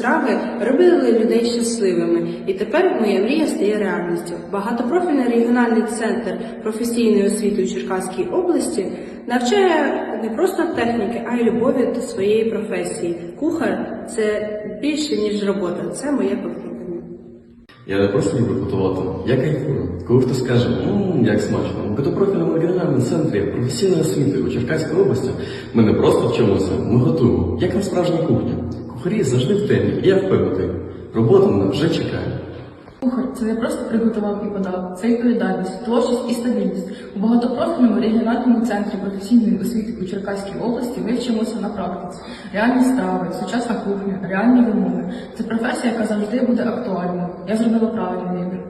страви робили людей щасливими, і тепер моя мрія стає реальністю. Багатопрофільний регіональний центр професійної освіти у Черкаській області навчає не просто техніки, а й любові до своєї професії. Кухар це більше ніж робота, це моє покликання. Я не просто люблю готувати, я кайфую. Коли хтось каже, ммм, як смачно, у багатопрофільному регіональному центрі професійної освіти у Черкаській області ми не просто вчимося, ми готуємо, як на справжній кухні. Кухарі завжди в темі, я впевнений. Робота мене вже чекає. Кухар це не просто приготував і подав, це відповідальність, творчість і стабільність. У багатопрофільному регіональному центрі професійної освіти у Черкаській області ми вчимося на практиці. Реальні страви, сучасна кухня, реальні вимоги. Це професія, яка завжди буде актуальною. Я зробила правильний вибір.